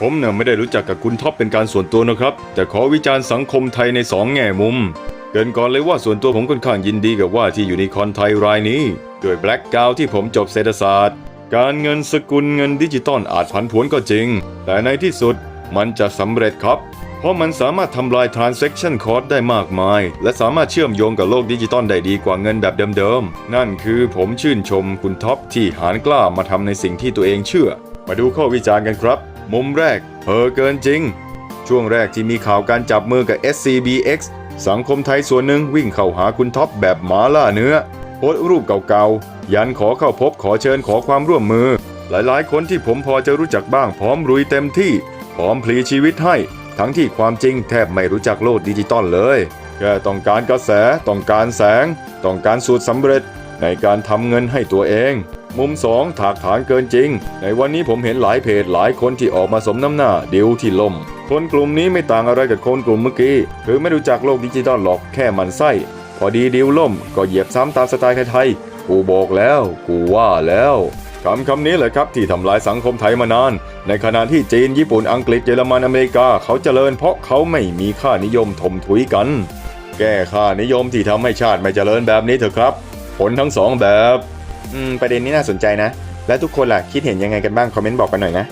ผมเนี่ยไม่ได้รู้จักกับคุณท็อปเป็นการส่วนตัวนะครับ แต่ขอวิจารณ์สังคมไทยในสองแง่มุม เกินก่อนเลยว่าส่วนตัวผมค่อนข้างยินดีกับว่าที่อยู่ในคอนไทยรายนี้ด้วยแบล็กกาวที่ผมจบเศรษฐศาสตร์ การเงินสกุลเงินดิจิตอลอาจผันผวนก็จริง แต่ในที่สุดมันจะสำเร็จครับ เพราะมันสามารถทำลาย transaction cost ได้มากมาย และสามารถเชื่อมโยงกับโลกดิจิตอลได้ดีกว่าเงินแบบเดิมๆ นั่นคือผมชื่นชมคุณท็อปที่หารกล้ามาทำในสิ่งที่ตัวเองเชื่อ มาดูข้อวิจารณ์กันครับ มุมแรกเพอเกินจริง ช่วงแรกที่มีข่าวการจับมือกับ SCBX สังคมไทยส่วนหนึ่งวิ่งเข้าหาคุณท็อปแบบหมาล่าเนื้อโพสรูปเก่าๆ ยันขอเข้าพบขอเชิญขอความร่วมมือ หลายๆ คนที่ผมพอจะรู้จักบ้างพร้อมรุยเต็มที่ พร้อมพลีชีวิตให้ ทั้งที่ความจริงแทบไม่รู้จักโลกดิจิตอลเลยแค่ต้องการกระแส ต้องการแสง ต้องการสูตรสำเร็จในการทำเงินให้ตัวเอง มุม 2 ถากถางเกินจริง ในวันนี้ผมเห็นหลายเพจหลายคนที่ออกมาสมน้ำหน้าดิวที่ล่ม คนกลุ่มนี้ไม่ต่างอะไรกับคนกลุ่มเมื่อกี้ คือไม่รู้จักโลกดิจิตอลหรอกแค่มันไส้ พอดีดิวล่ม ก็เหยียบซ้ำตามสไตล์ไทยๆกูบอกแล้ว กูว่าแล้วคำคำนี้แหละครับที่ทำลายสังคมไทยมานาน ในขณะที่จีนญี่ปุ่นอังกฤษเยอรมันอเมริกาเขาเจริญเพราะเขาไม่มีค่านิยมถมถุยกัน แก้ค่านิยมที่ทำให้ชาติไม่เจริญแบบนี้เถอะครับ ผลทั้งสองแบบ อืมประเด็นนี้น่าสนใจนะ แล้วทุกคนล่ะคิดเห็นยังไงกันบ้างคอมเมนต์บอกกันหน่อยนะ